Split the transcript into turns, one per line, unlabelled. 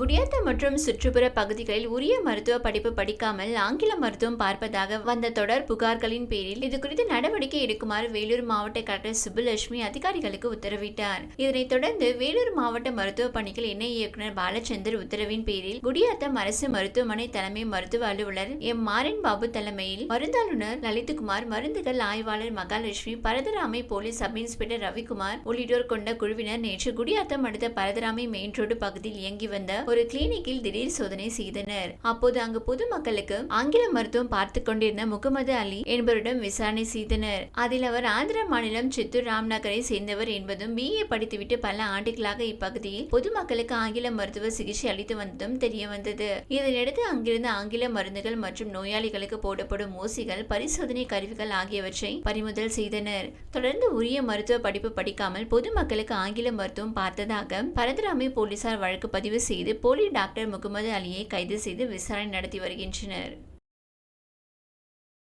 குடியாத்த மற்றும் சுற்றுப்புற பகுதிகளில் உரிய மருத்துவ படிப்பு படிக்காமல் ஆங்கில மருத்துவம் பார்ப்பதாக வந்த தொடர் புகார்களின் பேரில் இது குறித்து நடவடிக்கை எடுக்குமாறு வேலூர் மாவட்ட கலெக்டர் சுப்புலட்சுமி அதிகாரிகளுக்கு உத்தரவிட்டார். இதனைத் தொடர்ந்து வேலூர் மாவட்ட மருத்துவ பணிகள் இணை இயக்குநர் பாலச்சந்தர் உத்தரவின் பேரில் குடியாத்தம் அரசு மருத்துவமனை தலைமை மருத்துவ அலுவலர் எம் மாறன் பாபு தலைமையில் மருந்தாளுநர் லலித்குமார் மருந்துகள் ஆய்வாளர் மகாலட்சுமி பரதராமை போலீஸ் சப் இன்ஸ்பெக்டர் ரவிக்குமார் உள்ளிட்டோர் கொண்ட குழுவினர் நேற்று குடியாத்தம் அடுத்த பரதராமை மெயின் ரோடு பகுதியில் இயங்கி வந்த ஒரு கிளினிக்கில் திடீர் சோதனை செய்தனர். அப்போது அங்கு பொதுமக்களுக்கு ஆங்கில மருத்துவம் பார்த்து கொண்டிருந்த முகமது அலி என்பவரிடம் விசாரணை செய்தனர். அதில் அவர் ஆந்திர மாநிலம் சித்தூர் ராம்நகரை சேர்ந்தவர் என்பதும் பிஏ படித்துவிட்டு பல ஆண்டுகளாக இப்பகுதியில் பொதுமக்களுக்கு ஆங்கில மருத்துவ சிகிச்சை அளித்து வந்ததும் தெரிய வந்தது. இதனையடுத்து அங்கிருந்து ஆங்கில மருந்துகள் மற்றும் நோயாளிகளுக்கு போடப்படும் ஊசிகள் பரிசோதனை கருவிகள் ஆகியவற்றை பறிமுதல் செய்தனர். தொடர்ந்து உரிய மருத்துவ படிப்பு படிக்காமல் பொதுமக்களுக்கு ஆங்கில மருத்துவம் பார்த்ததாக பரதராமை போலீசார் வழக்கு பதிவு செய்து போலி டாக்டர் முகமது அலியை கைது செய்து விசாரணை நடத்தி வருகின்றனர்.